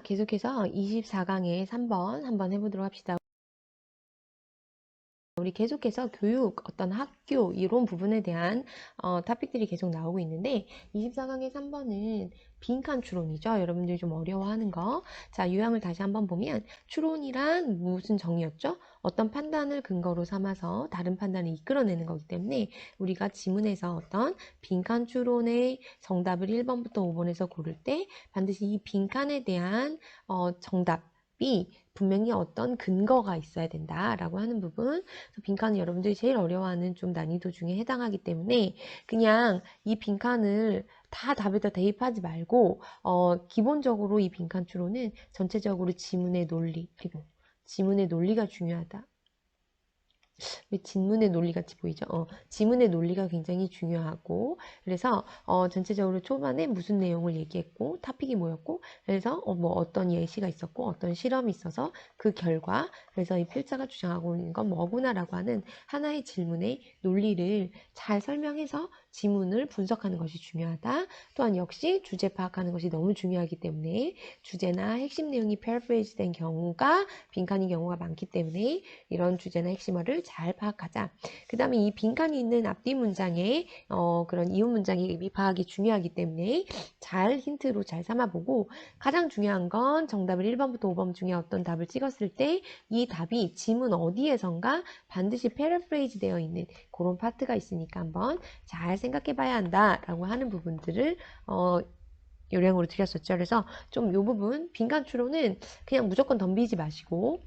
자, 계속해서 24강의 3번 한번 해보도록 합시다. 우리 계속해서 교육, 어떤 학교, 이런 부분에 대한 어, 토픽들이 계속 나오고 있는데 24강의 3번은 빈칸 추론이죠. 여러분들이 좀 어려워하는 거. 자, 유형을 다시 한번 보면 추론이란 무슨 정의였죠? 어떤 판단을 근거로 삼아서 다른 판단을 이끌어내는 거기 때문에 우리가 지문에서 어떤 빈칸 추론의 정답을 1번부터 5번에서 고를 때 반드시 이 빈칸에 대한 어, 정답이 분명히 어떤 근거가 있어야 된다라고 하는 부분. 빈칸은 여러분들이 제일 어려워하는 좀 난이도 중에 해당하기 때문에 그냥 이 빈칸을 다 답에다 대입하지 말고 어, 기본적으로 이 빈칸 추론은 전체적으로 지문의 논리 그리고 지문의 논리가 중요하다. 왜 진문의 논리 같이 보이죠? 어, 지문의 논리가 굉장히 중요하고 그래서 어, 전체적으로 초반에 무슨 내용을 얘기했고 타픽이 뭐였고 그래서 어, 뭐 어떤 예시가 있었고 어떤 실험이 있어서 그 결과 그래서 이 필자가 주장하고 있는 건 뭐구나라고 하는 하나의 질문의 논리를 잘 설명해서 지문을 분석하는 것이 중요하다. 또한 역시 주제 파악하는 것이 너무 중요하기 때문에 주제나 핵심 내용이 paraphrase 된 경우가 빈칸인 경우가 많기 때문에 이런 주제나 핵심어를 잘 파악하자. 그 다음에 이 빈칸이 있는 앞뒤 문장에 어, 그런 이웃 문장의 의미 파악이 중요하기 때문에 잘 힌트로 잘 삼아보고 가장 중요한 건 정답을 1번부터 5번 중에 어떤 답을 찍었을 때 이 답이 지문 어디에선가 반드시 패러프레이즈 되어 있는 그런 파트가 있으니까 한번 잘 생각해 봐야 한다라고 하는 부분들을 어, 요령으로 드렸었죠. 그래서 좀이 부분 빈칸 추론은 그냥 무조건 덤비지 마시고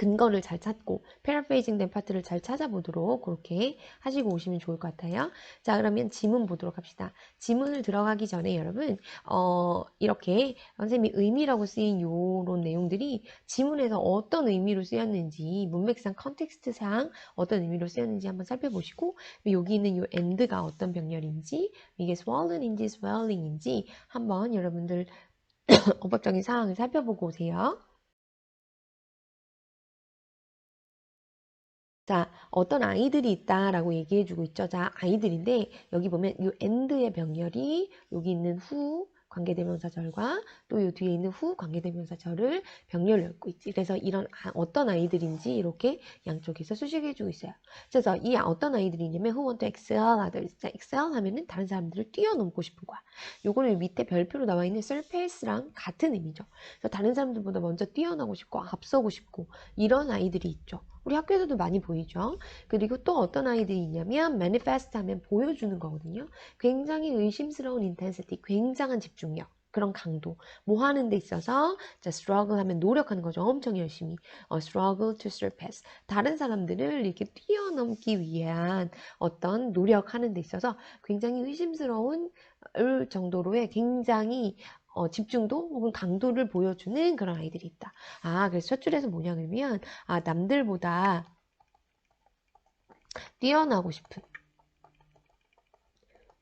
근거를 잘 찾고 패러페이징 된 파트를 잘 찾아보도록 그렇게 하시고 오시면 좋을 것 같아요. 자 그러면 지문 보도록 합시다. 지문을 들어가기 전에 여러분 어, 이렇게 선생님이 의미라고 쓰인 요런 내용들이 지문에서 어떤 의미로 쓰였는지 문맥상 컨텍스트상 어떤 의미로 쓰였는지 한번 살펴보시고 여기 있는 요 end가 어떤 병렬인지 이게 swollen인지 swelling인지 한번 여러분들 어법적인 사항을 살펴보고 오세요. 자, 어떤 아이들이 있다라고 얘기해 주고 있죠. 자, 아이들인데 여기 보면 이 end의 병렬이 여기 있는 후 관계대명사절과 또 이 뒤에 있는 후 관계대명사절을 병렬로 엮고 있지. 그래서 이런 아, 어떤 아이들인지 이렇게 양쪽에서 수식해 주고 있어요. 그래서 이 어떤 아이들이냐면 who want to excel others. 자, excel 하면은 다른 사람들을 뛰어넘고 싶은 거야. 요거는 밑에 별표로 나와 있는 surpass랑 같은 의미죠. 그래서 다른 사람들보다 먼저 뛰어나고 싶고 앞서고 싶고 이런 아이들이 있죠. 우리 학교에서도 많이 보이죠. 그리고 또 어떤 아이들이 있냐면 manifest 하면 보여주는 거거든요. 굉장히 의심스러운 intensity, 굉장한 집중력. 그런 강도, 뭐 하는 데 있어서 자, struggle 하면 노력하는 거죠. 엄청 열심히. 어, struggle to surpass. 다른 사람들을 이렇게 뛰어넘기 위한 어떤 노력하는 데 있어서 굉장히 의심스러운 정도로의 굉장히 어, 집중도 혹은 강도를 보여주는 그런 아이들이 있다. 아, 그래서 첫 줄에서 뭐냐 그러면 아, 남들보다 뛰어나고 싶은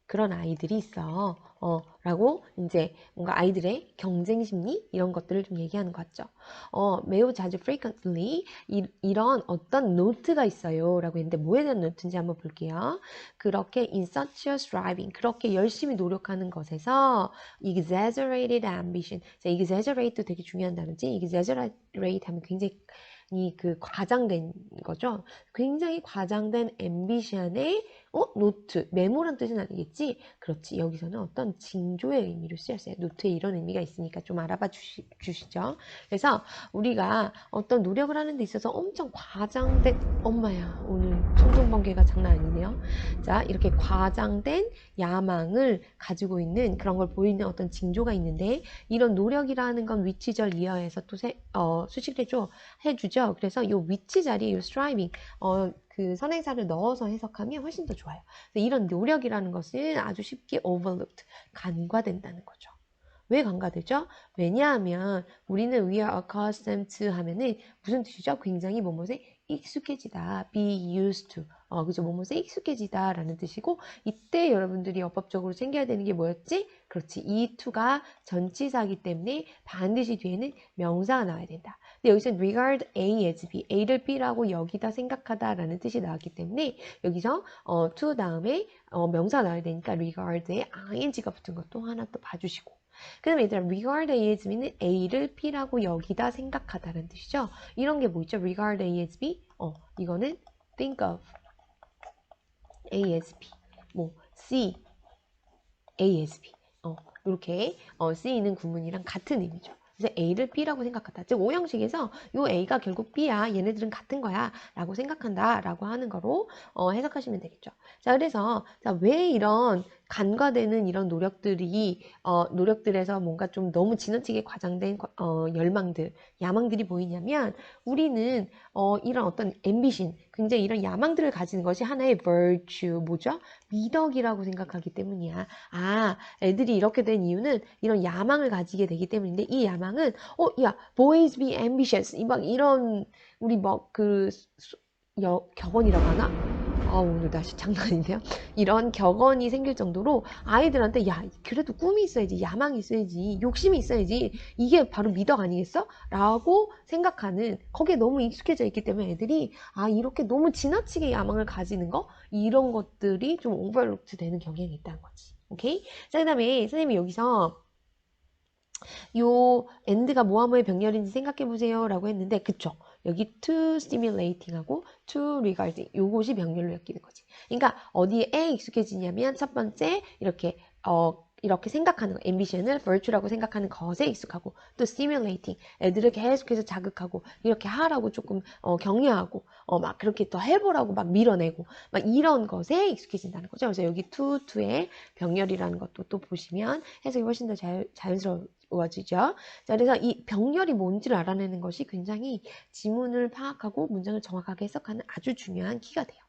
그런 아이들이 있어. 어, 라고 이제 뭔가 아이들의 경쟁 심리 이런 것들을 좀 얘기하는 것 같죠. 어, 매우 자주 frequently 이, 이런 어떤 노트가 있어요. 라고 했는데 뭐에 대한 노트인지 한번 볼게요. 그렇게 in such a striving 그렇게 열심히 노력하는 것에서 exaggerated ambition 자, exaggerate도 되게 중요한 단어지 exaggerate 하면 굉장히 그 과장된 거죠. 굉장히 과장된 ambition에 어? 노트, 메모란 뜻은 아니겠지? 그렇지. 여기서는 어떤 징조의 의미로 쓰였어요. 노트에 이런 의미가 있으니까 좀 알아봐 주시, 주시죠. 그래서 우리가 어떤 노력을 하는 데 있어서 엄청 과장된, 엄마야, 오늘 청정번개가 장난 아니네요. 자, 이렇게 과장된 야망을 가지고 있는 그런 걸 보이는 어떤 징조가 있는데, 이런 노력이라는 건 위치절 이하에서 또 세, 어, 수식을 해줘, 해주죠. 그래서 이 위치 자리에 이 striving, 어, 그 선행사를 넣어서 해석하면 훨씬 더 좋아요. 이런 노력이라는 것은 아주 쉽게 overlooked, 간과된다는 거죠. 왜 간과되죠? 왜냐하면 우리는 we are accustomed to 하면은 무슨 뜻이죠? 굉장히 뭐뭐에 익숙해지다, be used to. 어, 그죠? 뭐뭐에 익숙해지다 라는 뜻이고, 이때 여러분들이 어법적으로 챙겨야 되는 게 뭐였지? 그렇지. 이 to가 전치사기 때문에 반드시 뒤에는 명사가 나와야 된다. 근데 여기서 regard A as B, A를 B라고 여기다 생각하다라는 뜻이 나왔기 때문에 여기서 어, to 다음에 어, 명사 나와야 되니까 regard에 ing가 붙은 것도 하나 또 봐주시고 그 다음에 얘들아 regard A as B는 A를 B라고 여기다 생각하다라는 뜻이죠. 이런 게 뭐 있죠? regard A as B 어 이거는 think of A as B 뭐 C A as B 어 이렇게 어, 쓰이는 구문이랑 같은 의미죠. 그래서 A를 B라고 생각한다. 즉 오형식에서 요 A가 결국 B야. 얘네들은 같은 거야. 라고 생각한다. 라고 하는 거로 어, 해석하시면 되겠죠. 자 그래서 자, 왜 이런 간과되는 이런 노력들이 어, 노력들에서 뭔가 좀 너무 지나치게 과장된 어, 열망들, 야망들이 보이냐면 우리는 어, 이런 어떤 앰비션, 굉장히 이런 야망들을 가지는 것이 하나의 virtue, 뭐죠? 미덕이라고 생각하기 때문이야. 아, 애들이 이렇게 된 이유는 이런 야망을 가지게 되기 때문인데 이 야망은 어, 야, boys be ambitious. 막 이런 우리 뭐그 격언이라고 하나? 아, 오늘 날씨 장난 아닌데요? 이런 격언이 생길 정도로 아이들한테 야, 그래도 꿈이 있어야지, 야망이 있어야지, 욕심이 있어야지, 이게 바로 미덕 아니겠어? 라고 생각하는, 거기에 너무 익숙해져 있기 때문에 애들이 아, 이렇게 너무 지나치게 야망을 가지는 거? 이런 것들이 좀 오버룩트 되는 경향이 있다는 거지. 오케이? 자, 그 다음에 선생님이 여기서 요 엔드가 뭐하뭐의 병렬인지 생각해 보세요 라고 했는데 그쵸 여기 to stimulating 하고 to regarding 요것이 병렬로 엮이는 거지. 그러니까 어디에 익숙해지냐면 첫 번째 이렇게 어 이렇게 생각하는 거, ambition을 virtue라고 생각하는 것에 익숙하고 또 stimulating 애들을 계속해서 자극하고 이렇게 하라고 조금 어, 격려하고 어, 막 그렇게 더 해보라고 막 밀어내고 막 이런 것에 익숙해진다는 거죠. 그래서 여기 to to의 병렬이라는 것도 또 보시면 해석이 훨씬 더 자유, 자연스러워 오아지죠. 자, 그래서 이 병렬이 뭔지를 알아내는 것이 굉장히 지문을 파악하고 문장을 정확하게 해석하는 아주 중요한 키가 돼요.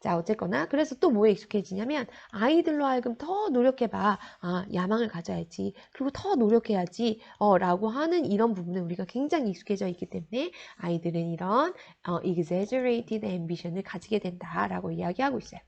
자, 어쨌거나 그래서 또 뭐에 익숙해지냐면 아이들로 하여금 더 노력해봐. 아, 야망을 가져야지. 그리고 더 노력해야지. 어, 라고 하는 이런 부분에 우리가 굉장히 익숙해져 있기 때문에 아이들은 이런 어, exaggerated ambition을 가지게 된다 라고 이야기하고 있어요.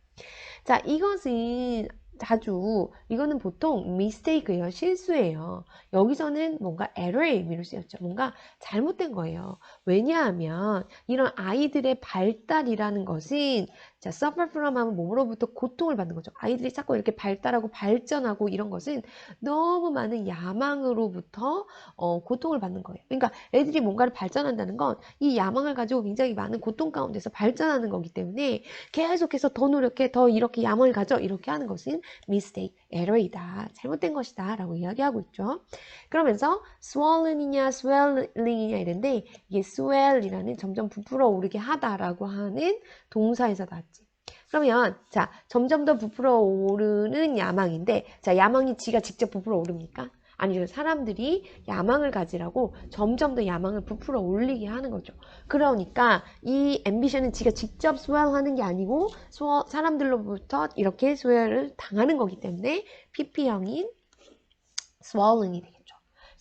자, 이것은 자주 이거는 보통 mistake예요. 실수예요. 여기서는 뭔가 error의 의미로 쓰였죠. 뭔가 잘못된 거예요. 왜냐하면 이런 아이들의 발달이라는 것은 자, suffer from 하면 몸으로부터 고통을 받는 거죠. 아이들이 자꾸 이렇게 발달하고 발전하고 이런 것은 너무 많은 야망으로부터 어, 고통을 받는 거예요. 그러니까 애들이 뭔가를 발전한다는 건 이 야망을 가지고 굉장히 많은 고통 가운데서 발전하는 거기 때문에 계속해서 더 노력해, 더 이렇게 야망을 가져 이렇게 하는 것은 mistake, error이다. 잘못된 것이다. 라고 이야기하고 있죠. 그러면서 swollen이냐 swelling이냐 이런데 이게 swell이라는 점점 부풀어 오르게 하다라고 하는 동사에서 나왔지. 그러면 자 점점 더 부풀어 오르는 야망인데 자 야망이 지가 직접 부풀어 오릅니까? 아니죠. 사람들이 야망을 가지라고 점점 더 야망을 부풀어 올리게 하는 거죠. 그러니까 이 앰비션은 지가 직접 스웰하는 게 아니고 사람들로부터 이렇게 스웰을 당하는 거기 때문에 PP형인 swallowing이 되겠죠.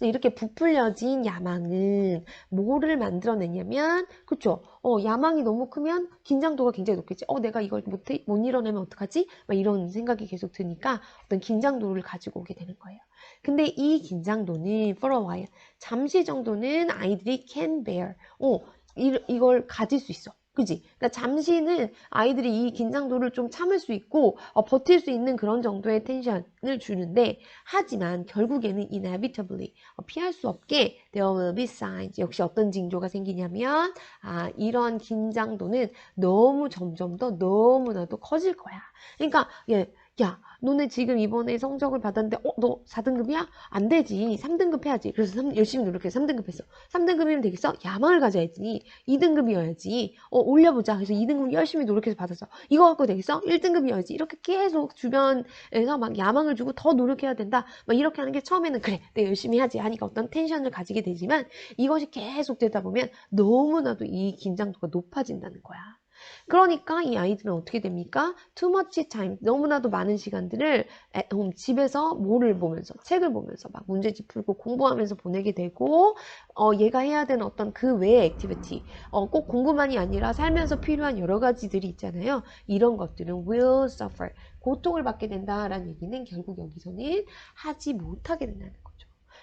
이렇게 부풀려진 야망은 뭐를 만들어내냐면 그쵸? 어 야망이 너무 크면 긴장도가 굉장히 높겠지. 어 내가 이걸 못, 해, 못 이뤄내면 어떡하지? 막 이런 생각이 계속 드니까 어떤 긴장도를 가지고 오게 되는 거예요. 근데 이 긴장도는 for a while 잠시 정도는 아이들이 can bear. 어 이, 이걸 가질 수 있어 그지? 그러니까 잠시는 아이들이 이 긴장도를 좀 참을 수 있고 어, 버틸 수 있는 그런 정도의 텐션을 주는데 하지만 결국에는 inevitably 어, 피할 수 없게 there will be signs 역시 어떤 징조가 생기냐면 아 이런 긴장도는 너무 점점 더 너무나도 커질 거야. 그러니까 예, 야 너네 지금 이번에 성적을 받았는데 어 너 4등급이야? 안 되지. 3등급 해야지. 그래서 3, 열심히 노력해서 3등급 했어. 3등급이면 되겠어? 야망을 가져야지. 2등급이어야지. 어 올려보자. 그래서 2등급 열심히 노력해서 받았어. 이거 갖고 되겠어? 1등급이어야지. 이렇게 계속 주변에서 막 야망을 주고 더 노력해야 된다. 막 이렇게 하는 게 처음에는 그래 내가 열심히 하지. 하니까 어떤 텐션을 가지게 되지만 이것이 계속 되다 보면 너무나도 이 긴장도가 높아진다는 거야 그러니까 이 아이들은 어떻게 됩니까? too much time, 너무나도 많은 시간들을 집에서 뭐를 보면서, 책을 보면서 막 문제집 풀고 공부하면서 보내게 되고 어, 얘가 해야 되는 어떤 그 외의 액티비티, 어, 꼭 공부만이 아니라 살면서 필요한 여러 가지들이 있잖아요. 이런 것들은 will suffer, 고통을 받게 된다라는 얘기는 결국 여기서는 하지 못하게 된다는 거예요.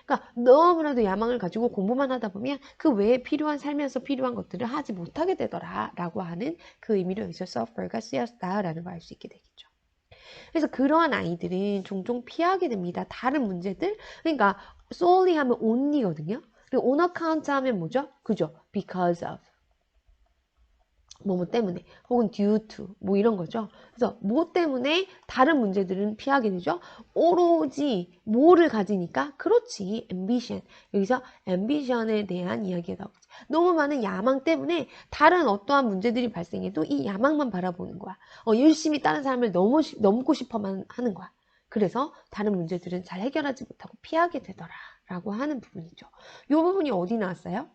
그러니까 너무나도 야망을 가지고 공부만 하다 보면 그 외에 필요한 살면서 필요한 것들을 하지 못하게 되더라 라고 하는 그 의미로 여기서 suffer가 쓰였다라는 걸 알 수 있게 되겠죠. 그래서 그러한 아이들은 종종 피하게 됩니다. 다른 문제들. 그러니까 solely 하면 only거든요. 그리고 on account 하면 뭐죠? 그죠? because of. 뭐뭐 때문에 혹은 due to 뭐 이런 거죠. 그래서 뭐 때문에 다른 문제들은 피하게 되죠. 오로지 뭐를 가지니까 그렇지 ambition 여기서 ambition에 대한 이야기가 나오죠. 너무 많은 야망 때문에 다른 어떠한 문제들이 발생해도 이 야망만 바라보는 거야. 어, 열심히 다른 사람을 넘어, 넘고 싶어만 하는 거야. 그래서 다른 문제들은 잘 해결하지 못하고 피하게 되더라. 라고 하는 부분이죠. 이 부분이 어디 나왔어요?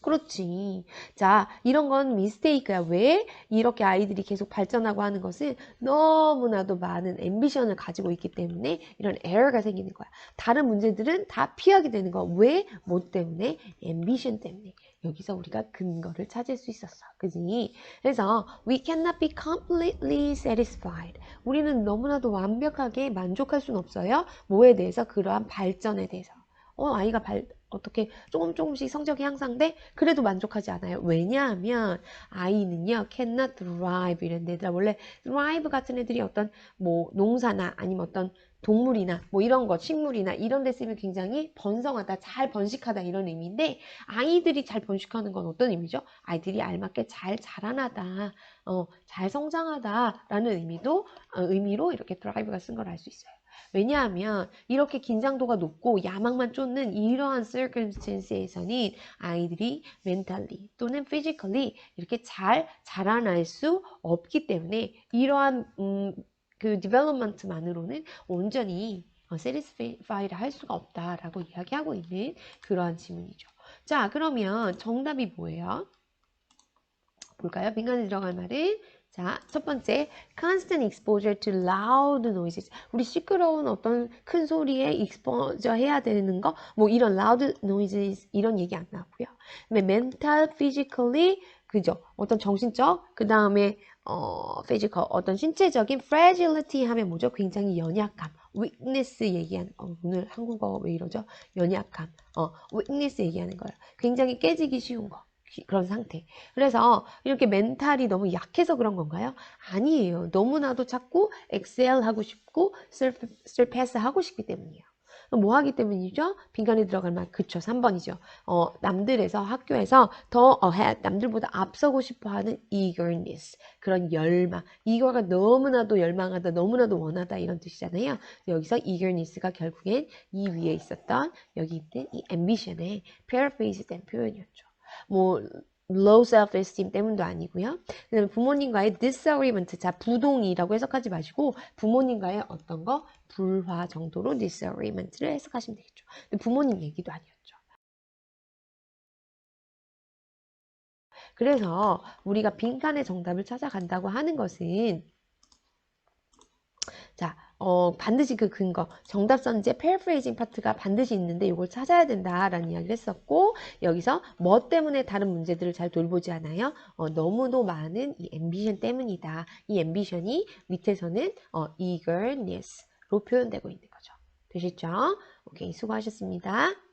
그렇지. 자, 이런 건 미스테이크야. 왜? 이렇게 아이들이 계속 발전하고 하는 것은 너무나도 많은 앰비션을 가지고 있기 때문에 이런 에러가 생기는 거야. 다른 문제들은 다 피하게 되는 거. 왜? 뭐 때문에? 앰비션 때문에. 여기서 우리가 근거를 찾을 수 있었어. 그지? 그래서 we cannot be completely satisfied. 우리는 너무나도 완벽하게 만족할 수는 없어요. 뭐에 대해서? 그러한 발전에 대해서. 어, 아이가 발, 어떻게 조금 조금씩 성적이 향상돼? 그래도 만족하지 않아요. 왜냐하면 아이는요, cannot thrive 이런 애들 원래 thrive 같은 애들이 어떤 뭐 농사나 아니면 어떤 동물이나 뭐 이런 거, 식물이나 이런 데 쓰면 굉장히 번성하다, 잘 번식하다 이런 의미인데 아이들이 잘 번식하는 건 어떤 의미죠? 아이들이 알맞게 잘 자라나다, 어, 잘 성장하다 라는 의미도 어, 의미로 이렇게 thrive가 쓴 걸 알 수 있어요. 왜냐하면 이렇게 긴장도가 높고 야망만 쫓는 이러한 circumstance에서는 아이들이 mentally 또는 physically 이렇게 잘 자라날 수 없기 때문에 이러한 음, 그 development만으로는 온전히 satisfied 할 수가 없다라고 이야기하고 있는 그러한 지문이죠. 자, 그러면 정답이 뭐예요? 볼까요? 빈간에 들어갈 말은 자, 첫 번째, constant exposure to loud noises. 우리 시끄러운 어떤 큰 소리에 exposure 해야 되는 거, 뭐 이런 loud noises 이런 얘기 안 나오고요. 그다음에 mental, physically, 그죠? 어떤 정신적, 그 다음에 어, physical, 어떤 신체적인 fragility 하면 뭐죠? 굉장히 연약함, weakness 얘기하는, 어, 오늘 한국어 왜 이러죠? 연약함, 어, weakness 얘기하는 거예요. 굉장히 깨지기 쉬운 거. 그런 상태. 그래서 이렇게 멘탈이 너무 약해서 그런 건가요? 아니에요. 너무나도 자꾸 excel 하고 싶고 surpass 하고 싶기 때문이에요. 뭐 하기 때문이죠? 빈간에 들어갈 말 그쵸 3번이죠. 어, 남들에서 학교에서 더 ahead 남들보다 앞서고 싶어하는 eagerness 그런 열망 이거가 너무나도 열망하다 너무나도 원하다 이런 뜻이잖아요. 여기서 eagerness가 결국엔 이 위에 있었던 여기 있는 이 ambition의 paraphrase된 표현이었죠. 뭐 low self-esteem 때문도 아니고요. 그다음에 부모님과의 disagreement, 자 부동이라고 해석하지 마시고 부모님과의 어떤 거 불화 정도로 disagreement를 해석하시면 되겠죠. 부모님 얘기도 아니었죠. 그래서 우리가 빈칸의 정답을 찾아간다고 하는 것은 자 어, 반드시 그 근거, 정답 선지의 paraphrasing 파트가 반드시 있는데 이걸 찾아야 된다라는 이야기를 했었고 여기서 뭐 때문에 다른 문제들을 잘 돌보지 않아요? 어, 너무도 많은 이 ambition 때문이다. 이 ambition이 밑에서는 어, eagerness로 표현되고 있는 거죠. 되셨죠? 오케이, 수고하셨습니다.